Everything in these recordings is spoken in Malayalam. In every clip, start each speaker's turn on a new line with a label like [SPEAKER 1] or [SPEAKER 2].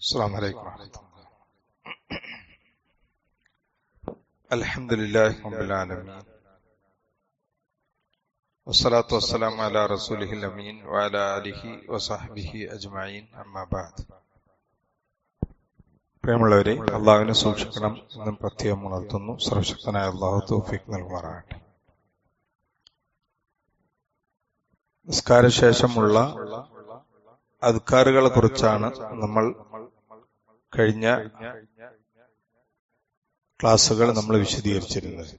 [SPEAKER 1] السلام عليكم ورحمة الله الحمد لله رب العالمين والصلاة والسلام على رسوله الأمين وعلى آله وصحبه أجمعين أما بعد പ്രിയമുള്ളവരെ അള്ളാഹുവിനെ സൂക്ഷിക്കണം എന്നും പ്രത്യേകം ഉണർത്തുന്നു സർവശക്തനായ അള്ളാഹു തൗഫീഖ് നൽകുമാറാകട്ടെ നിസ്കാരശേഷമുള്ള അദ്കാറുകളെ കുറിച്ചാണ് നമ്മൾ കഴിഞ്ഞ ക്ലാസ്സുകൾ നമ്മൾ വിശദീകരിച്ചിരുന്നത്.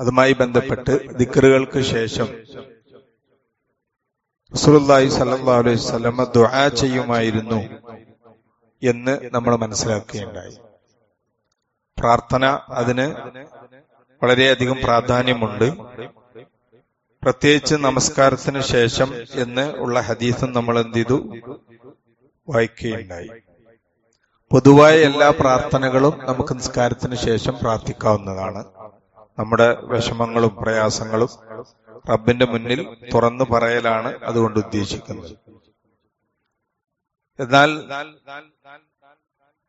[SPEAKER 1] അതുമായി ബന്ധപ്പെട്ട് ദിക്കറുകൾക്ക് ശേഷം റസൂലുള്ളാഹി സ്വല്ലല്ലാഹു അലൈഹി വസല്ലം ദുആ ചെയ്യുമായിരുന്നു എന്ന് നമ്മൾ മനസ്സിലാക്കുകയുണ്ടായി. പ്രാർത്ഥന അതിന് വളരെയധികം പ്രാധാന്യമുണ്ട്. പ്രത്യേകിച്ച് നമസ്കാരത്തിന് ശേഷം എന്ന് ഉള്ള ഹദീസും നമ്മൾ എന്ത് ചെയ്തു? വായിക്കുകയുണ്ടായി. പൊതുവായ എല്ലാ പ്രാർത്ഥനകളും നമുക്ക് നിസ്കാരത്തിന് ശേഷം പ്രാർത്ഥിക്കാവുന്നതാണ്. നമ്മുടെ വിഷമങ്ങളും പ്രയാസങ്ങളും റബ്ബിന്റെ മുന്നിൽ തുറന്നു പറയലാണ് അതുകൊണ്ട് ഉദ്ദേശിക്കുന്നത്. എന്നാൽ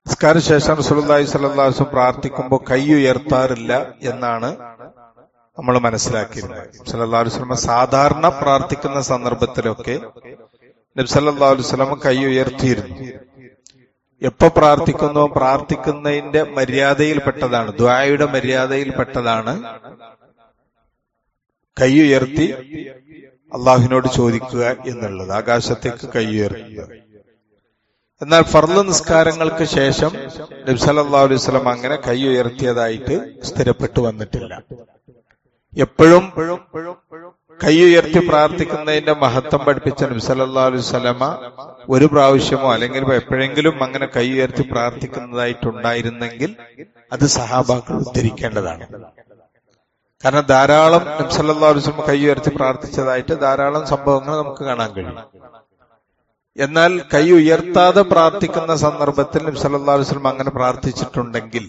[SPEAKER 1] നിസ്കാര ശേഷം അലൈഹി വസല്ലം പ്രാർത്ഥിക്കുമ്പോൾ കൈ ഉയർത്താറില്ല എന്നാണ് നമ്മൾ മനസ്സിലാക്കിയിരുന്നത്. വസല്ലം സാധാരണ പ്രാർത്ഥിക്കുന്ന സന്ദർഭത്തിലൊക്കെ നബി സല്ലല്ലാഹു അലൈഹി വസല്ലം കൈ ഉയർത്തിയിരുന്നു. എപ്പോ പ്രാർത്ഥിക്കുന്നോ പ്രാർത്ഥിക്കുന്നതിന്റെ മര്യാദയിൽപ്പെട്ടതാണ്. ദ്വായയുടെ മര്യാദയിൽപ്പെട്ടതാണ്. കൈ ഉയർത്തി അള്ളാഹുവിനോട് ചോദിക്കുക എന്നുള്ളത്. ആകാശത്തേക്ക് കൈ ഉയർത്തുക എന്നാൽ ഫർദ് നിസ്കാരങ്ങൾക്ക് ശേഷം നബ്സല്ലാ അലൈഹി സ്വലം അങ്ങനെ കൈ ഉയർത്തിയതായിട്ട് സ്ഥിരപ്പെട്ടു വന്നിട്ടില്ല. എപ്പോഴും കൈ ഉയർത്തി പ്രാർത്ഥിക്കുന്നതിന്റെ മഹത്വം പഠിപ്പിച്ച നബ്സല്ലാ അലൈഹി സ്വലമ ഒരു പ്രാവശ്യമോ അല്ലെങ്കിൽ എപ്പോഴെങ്കിലും അങ്ങനെ കൈ ഉയർത്തി പ്രാർത്ഥിക്കുന്നതായിട്ടുണ്ടായിരുന്നെങ്കിൽ അത് സഹാബാക്കൾ ഉദ്ധരിക്കേണ്ടതാണ്. കാരണം ധാരാളം നബ്സല്ലാ കൈ ഉയർത്തി പ്രാർത്ഥിച്ചതായിട്ട് ധാരാളം സംഭവങ്ങൾ നമുക്ക് കാണാൻ കഴിയും. എന്നാൽ കൈ ഉയർത്താതെ പ്രാർത്ഥിക്കുന്ന സന്ദർഭത്തിൽ നബി സല്ലല്ലാഹു അലൈഹി വസല്ലം അങ്ങനെ പ്രാർത്ഥിച്ചിട്ടുണ്ടെങ്കിൽ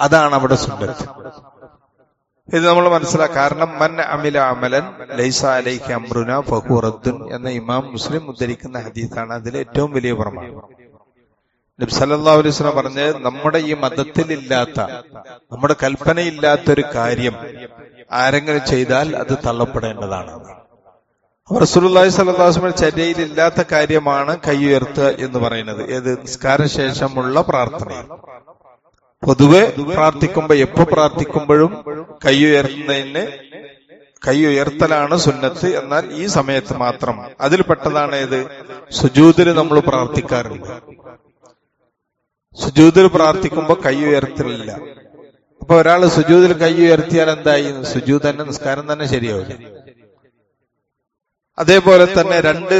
[SPEAKER 1] അതാണ് അവിടെ സുന്നത്ത്. ഇത് നമ്മൾ മനസ്സിലാക്കാം. കാരണം മൻ അമില അമലൻ ലൈസ അലൈഹി അമ്രുന ഫഹുറദ്ദുൻ എന്ന ഇമാം മുസ്ലിം ഉദ്ധരിക്കുന്ന ഹദീസാണ്. അതിൽ ഏറ്റവും വലിയ പ്രമാണം നബി സല്ലല്ലാഹു അലൈഹി വസല്ലം പറഞ്ഞത് നമ്മുടെ ഈ മതത്തിൽ ഇല്ലാത്ത നമ്മുടെ കൽപ്പനയില്ലാത്തൊരു കാര്യം ആരെങ്കിലും ചെയ്താൽ അത് തള്ളപ്പെടേണ്ടതാണ്. വസല്ലം ചര്യയിൽ ഇല്ലാത്ത കാര്യമാണ് കൈ ഉയർത്തുക എന്ന് പറയുന്നത്. ഏത്? നിസ്കാര ശേഷമുള്ള പ്രാർത്ഥന പൊതുവെ പ്രാർത്ഥിക്കുമ്പോ എപ്പോ പ്രാർത്ഥിക്കുമ്പോഴും കൈ ഉയർത്തുന്നതിന് കൈ ഉയർത്തലാണ് സുന്നത്ത് എന്നാൽ ഈ സമയത്ത് മാത്രം. അതിൽ പെട്ടതാണ് ഏത്? സുജൂതിൽ നമ്മൾ പ്രാർത്ഥിക്കാറുണ്ട്. സുജൂതിൽ പ്രാർത്ഥിക്കുമ്പോൾ കൈ ഉയർത്തലില്ല. അപ്പൊ ഒരാൾ സുജൂതിൽ കൈ ഉയർത്തിയാൽ എന്തായി? സുജൂത് തന്നെ നിസ്കാരം തന്നെ ശരിയാവില്ല. അതേപോലെ തന്നെ രണ്ട്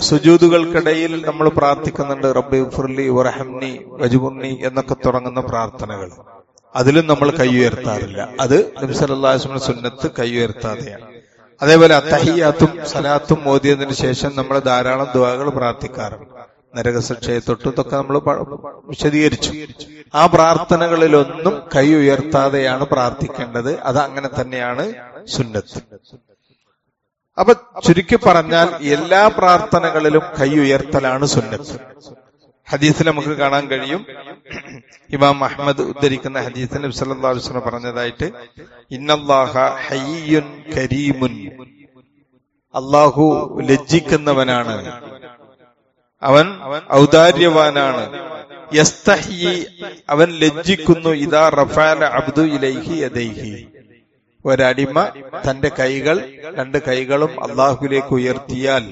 [SPEAKER 1] സുജൂതുകൾക്കിടയിൽ നമ്മൾ പ്രാർത്ഥിക്കുന്നുണ്ട്. റബ്ബി ഫുർലി വറഹംനി വജുബുണ്ണി എന്നൊക്കെ തുടങ്ങുന്ന പ്രാർത്ഥനകൾ. അതിലും നമ്മൾ കൈ ഉയർത്താറില്ല അത് നബിസലാസ്മിന്റെ സുന്നത്ത് കൈ ഉയർത്താതെയാണ് അതേപോലെ അത്തഹിയാത്തും സലാത്തും മോദിയതിനു ശേഷം നമ്മൾ ധാരാളം ദുവാകൾ പ്രാർത്ഥിക്കാറുണ്ട്. നരകശിക്ഷയെ തൊട്ടതൊക്കെ നമ്മൾ വിശദീകരിച്ചു. ആ പ്രാർത്ഥനകളിലൊന്നും കൈ ഉയർത്താതെയാണ് പ്രാർത്ഥിക്കേണ്ടത്. അത് അങ്ങനെ തന്നെയാണ് സുന്നത്ത്. അപ്പൊ ചുരുക്കി പറഞ്ഞാൽ എല്ലാ പ്രാർത്ഥനകളിലും കൈ ഉയർത്തലാണ് സുന്നത്ത്. ഹദീസിൽ നമുക്ക് കാണാൻ കഴിയും. ഇമാം അഹമ്മദ് ഉദ്ധരിക്കുന്ന ഹദീസിൽ നബ്സല്ലാസ്ലം പറഞ്ഞതായിട്ട് ഇന്നല്ലാഹ ഹയ്യുൻ കരീമുൻ. അള്ളാഹു ലജ്ജിക്കുന്നവനാണ്. അവൻ ഔദാര്യവാനാണ്. അവൻ ലജ്ജിക്കുന്നു ഇതാ റഫാല അബ്ദു ഇലൈഹി ഒരടിമ തന്റെ കൈകൾ രണ്ട് കൈകളും അള്ളാഹുലേക്ക് ഉയർത്തിയാൽ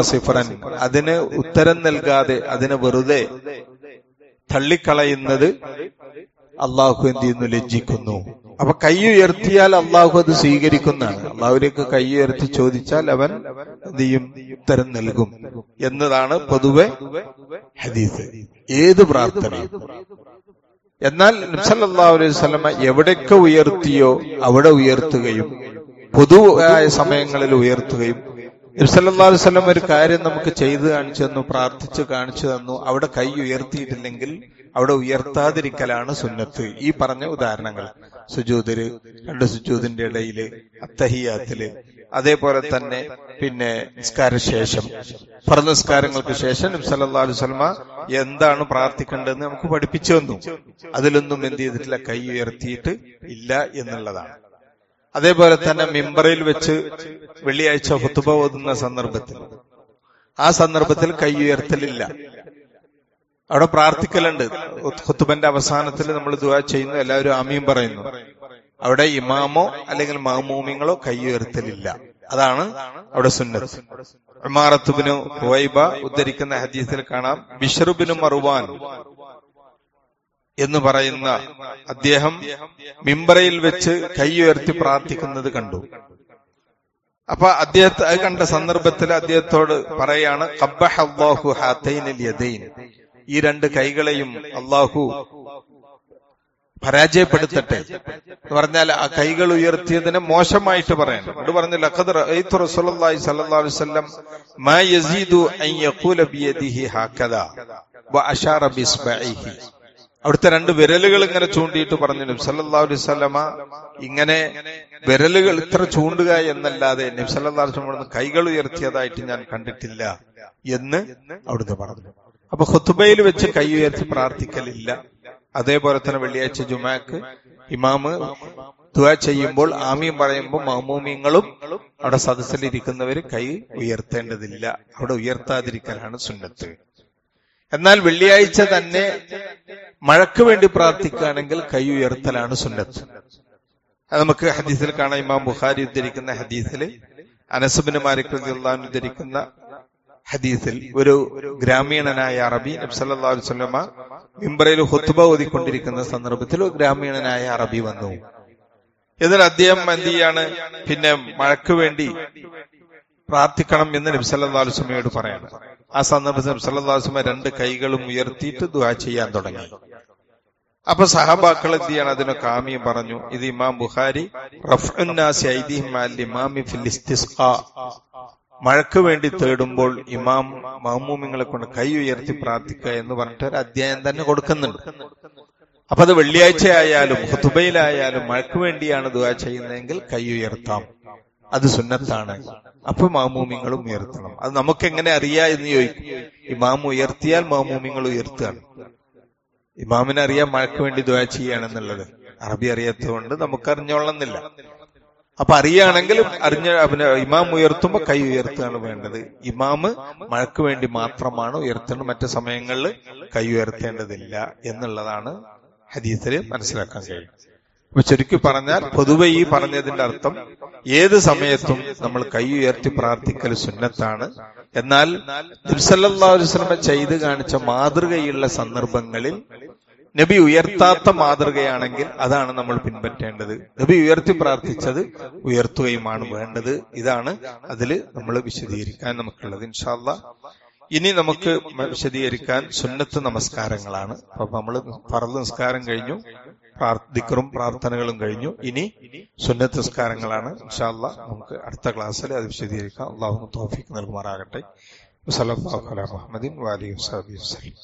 [SPEAKER 1] സിഫറൻ അതിന് ഉത്തരം നൽകാതെ അതിന് വെറുതെ തള്ളിക്കളയുന്നത് അള്ളാഹു എന്ത് ചെയ്യുന്നു? ലജ്ജിക്കുന്നു. അപ്പൊ കൈ ഉയർത്തിയാൽ അള്ളാഹു അത് സ്വീകരിക്കുന്നതാണ്. അള്ളാഹുലേക്ക് കൈ ഉയർത്തി ചോദിച്ചാൽ അവൻ എന്ത് ചെയ്യും? ഉത്തരം നൽകും എന്നതാണ് പൊതുവെ ഹദീസ്. ഏത് പ്രാർത്ഥനയും എന്നാൽ നബ്സല്ലാ അലൈഹി എവിടെയൊക്കെ ഉയർത്തിയോ അവിടെ ഉയർത്തുകയും പൊതുവായ സമയങ്ങളിൽ ഉയർത്തുകയും നബ്സല്ലാ അലൈഹി സ്വലം ഒരു കാര്യം നമുക്ക് ചെയ്തു കാണിച്ചു തന്നു പ്രാർത്ഥിച്ചു കാണിച്ചു തന്നു അവിടെ കൈ ഉയർത്തിയിട്ടില്ലെങ്കിൽ അവിടെ ഉയർത്താതിരിക്കലാണ് സുന്നത്ത്. ഈ പറഞ്ഞ ഉദാഹരണങ്ങൾ. സുജൂതിൽ രണ്ട് സുജൂതിന്റെ ഇടയിൽ അത്തഹിയാത്തിൽ അതേപോലെ തന്നെ പിന്നെ നിസ്കാര ശേഷം ഫർദ് ശേഷം അലൈഹി വസല്ലമ എന്താണ് പ്രാർത്ഥിക്കേണ്ടതെന്ന് നമുക്ക് പഠിപ്പിച്ചു തന്നു. അതിലൊന്നും എന്ത് ചെയ്തിട്ടില്ല. കൈ ഉയർത്തിയിട്ട് ഇല്ല എന്നുള്ളതാണ്. അതേപോലെ തന്നെ മിമ്പറിൽ വെച്ച് വെള്ളിയാഴ്ച ഹുത്തുബ ഓതുന്ന സന്ദർഭത്തിൽ. ആ സന്ദർഭത്തിൽ കൈ ഉയർത്തലില്ല. അവിടെ പ്രാർത്ഥിക്കലുണ്ട്. ഹുത്തുബന്റെ അവസാനത്തിൽ നമ്മൾ ദുവാ ചെയ്യുന്നു. എല്ലാവരും ആമീൻ പറയുന്നു. അവിടെ ഇമാമോ അല്ലെങ്കിൽ മാമൂമിങ്ങളോ കൈ ഉയർത്തലില്ല അതാണ് അവിടെ സുന്നത്ത്. ഉമാറത്തുബിനു ഹുവൈബ ഉദ്ധരിക്കുന്ന ഹദീസിൽ കാണാം ബിഷറുബിനു മറുവാൻ എന്ന് പറയുന്ന അദ്ദേഹം മിമ്പറയിൽ വെച്ച് കൈ ഉയർത്തി പ്രാർത്ഥിക്കുന്നത് കണ്ടു. അപ്പൊ അദ്ദേഹത്തെ അത് കണ്ട സന്ദർഭത്തിൽ അദ്ദേഹത്തോട് പറയാണ് അല്ലാഹു ഹാത്തൈനൽ യദൈൻ. ഈ രണ്ട് കൈകളെയും അള്ളാഹു പരാജയപ്പെടുത്തട്ടെ എന്ന് പറഞ്ഞാൽ ആ കൈകൾ ഉയർത്തിയതിനെ മോശമായിട്ട് പറയണം. അത് പറഞ്ഞു ലഖദ് റഅയ്തു റസൂലുള്ളാഹി സ്വല്ലല്ലാഹു അലൈഹി വസല്ലം മാ യസീദു അൻ യഖൂല ബിയദിഹി ഹക്കദ വ അശാറ ബിസ്ബഇഹി. അവിടുത്തെ രണ്ട് വിരലുകൾ ഇങ്ങനെ ചൂണ്ടിയിട്ട് പറഞ്ഞു നബി സല്ലല്ലാഹു അലൈഹി വസല്ലമ ഇങ്ങനെ വിരലുകൾ ഇത്ര ചൂണ്ടുക എന്നല്ലാതെ നബി സല്ലല്ലാഹു അലൈഹി വസല്ലം കൈകൾ ഉയർത്തിയതായിട്ട് ഞാൻ കണ്ടിട്ടില്ല എന്ന് അവിടുന്ന് പറഞ്ഞു. അപ്പൊ ഖുത്ബയിൽ വെച്ച് കൈ ഉയർത്തി പ്രാർത്ഥിക്കലില്ല. അതേപോലെ തന്നെ വെള്ളിയാഴ്ച ജുമാക്ക് ഇമാമ് ദുആ ചെയ്യുമ്പോൾ ആമീൻ പറയുമ്പോൾ മാമൂമിങ്ങളും അവിടെ സദസ്സിലിരിക്കുന്നവര് കൈ ഉയർത്തേണ്ടതില്ല. അവിടെ ഉയർത്താതിരിക്കാനാണ് സുന്നത്ത്. എന്നാൽ വെള്ളിയാഴ്ച തന്നെ മഴക്ക് വേണ്ടി പ്രാർത്ഥിക്കുകയാണെങ്കിൽ കൈ ഉയർത്തലാണ് സുന്നത്ത്. അത് നമുക്ക് ഹദീസിൽ കാണാം. ഇമാം ബുഖാരി ഉദ്ധരിക്കുന്ന ഹദീസിൽ അനസുബിന് അൻഹു ഉദ്ധരിക്കുന്ന ഹദീസിൽ ഒരു ഗ്രാമീണനായ അറബി നബ്സല്ലാ വല്ലമ മിമ്പറയിൽ ഹുത്തുബ ഓതിക്കൊണ്ടിരിക്കുന്ന സന്ദർഭത്തിൽ ഒരു ഗ്രാമീണനായ അറബി വന്നു. എന്നാൽ അദ്ദേഹം എന്ത് ചെയ്യാണ്? പിന്നെ മഴക്ക് വേണ്ടി പ്രാർത്ഥിക്കണം എന്ന് നബ്സല്ലാസ്മയോട് പറയാണ്. ആ സന്ദർഭത്തിൽ നബ്സല്ലാസ്മ രണ്ട് കൈകളും ഉയർത്തിയിട്ട് ദുആ ചെയ്യാൻ തുടങ്ങി. അപ്പൊ സഹബാക്കൾ എന്ത് ചെയ്യണം? അതിനൊക്കെ ആമിയും പറഞ്ഞു ഇത് ഇമാം ബുഹാരി ഫിൽ മഴക്ക് വേണ്ടി തേടുമ്പോൾ ഇമാം മഹമ്മൂമിങ്ങളെ കൊണ്ട് കൈ ഉയർത്തി പ്രാർത്ഥിക്കുക എന്ന് പറഞ്ഞിട്ട് ഒരു അധ്യായം തന്നെ കൊടുക്കുന്നുണ്ട്. അപ്പൊ അത് വെള്ളിയാഴ്ച ആയാലും ഹുത്തുബയിലായാലും മഴക്ക് വേണ്ടിയാണ് ദുവാ ചെയ്യുന്നതെങ്കിൽ കൈ ഉയർത്താം. അത് സുന്നത്താണ്. അപ്പൊ മാമൂമിങ്ങളും ഉയർത്തണം. അത് നമുക്ക് എങ്ങനെ അറിയാ എന്ന് ചോദിക്കും. ഇമാം ഉയർത്തിയാൽ മാമൂമിങ്ങൾ ഉയർത്തുകയാണ് ഇമാമിനെ അറിയാൻ മഴക്ക് വേണ്ടി ദുആ ചെയ്യുകയാണെന്നുള്ളത് അറബി അറിയാത്തതുകൊണ്ട് നമുക്ക് അറിഞ്ഞോളന്നില്ല അപ്പൊ അറിയുകയാണെങ്കിൽ അറിഞ്ഞ ഇമാം ഉയർത്തുമ്പോ കൈ ഉയർത്തുകയാണ് വേണ്ടത്. ഇമാമ് മഴക്ക് വേണ്ടി മാത്രമാണ് ഉയർത്തേണ്ടത്. മറ്റു സമയങ്ങളിൽ കൈ ഉയർത്തേണ്ടതില്ല എന്നുള്ളതാണ് ഹദീസിൽ മനസ്സിലാക്കാൻ കഴിയും അപ്പൊ ചുരുക്കി പറഞ്ഞാൽ പൊതുവെ ഈ പറഞ്ഞതിന്റെ അർത്ഥം ഏത് സമയത്തും നമ്മൾ കൈ ഉയർത്തി പ്രാർത്ഥിക്കൽ സുന്നത്താണ്. എന്നാൽ നബ്സല്ലാസ്ലമ ചെയ്ത് കാണിച്ച മാതൃകയുള്ള സന്ദർഭങ്ങളിൽ നബി ഉയർത്താത്ത മാതൃകയാണെങ്കിൽ അതാണ് നമ്മൾ പിൻപറ്റേണ്ടത്. നബി ഉയർത്തി പ്രാർത്ഥിച്ചത് ഉയർത്തുകയുമാണ് വേണ്ടത്. ഇതാണ് അതിൽ നമ്മൾ വിശദീകരിക്കാൻ നമുക്കുള്ളത്. ഇൻഷാല്ല ഇനി നമുക്ക് വിശദീകരിക്കാൻ സുന്നത്ത് നമസ്കാരങ്ങളാണ്. അപ്പൊ നമ്മൾ പറഞ്ഞ നിസ്കാരം കഴിഞ്ഞു. പ്രാർത്ഥിക്കറും പ്രാർത്ഥനകളും കഴിഞ്ഞു. ഇനി സുന്നത്ത് നിസ്കാരങ്ങളാണ്. ഇൻഷാല്ല നമുക്ക് അടുത്ത ക്ലാസ്സിൽ അത് വിശദീകരിക്കാം. അള്ളാഹു തോഫിക്ക് നൽകുമാറാകട്ടെ. വസ്സലാം അലാ മുഹമ്മദിൻ വാലി വസല്ലം.